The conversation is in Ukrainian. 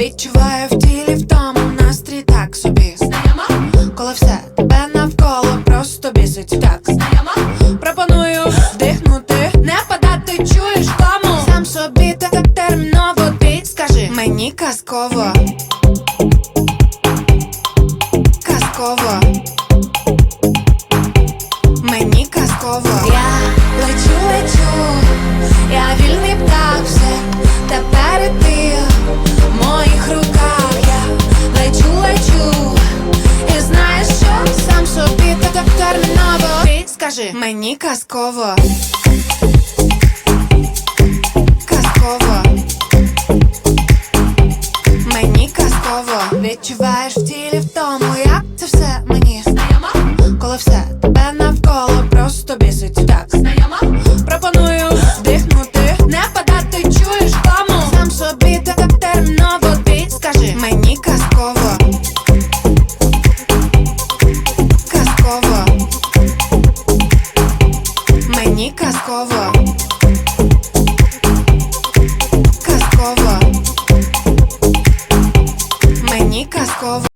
Відчуваю в тілі в тому настрій так собі. Знайома, Коли все тебе навколо просто бісить. Так. знайома, Пропоную вдихнути, не падати, чуєш кому? Сам собі так, так терміново ти скажи Мені казково. Казково. Мені казково. Я скажи Мені казково. Казково. Мені казково. Відчуваєш в тілі в тому, як це все мені знайома, Коли все тебе навколо просто бісить. Так Мені казково. Казково. Мені казково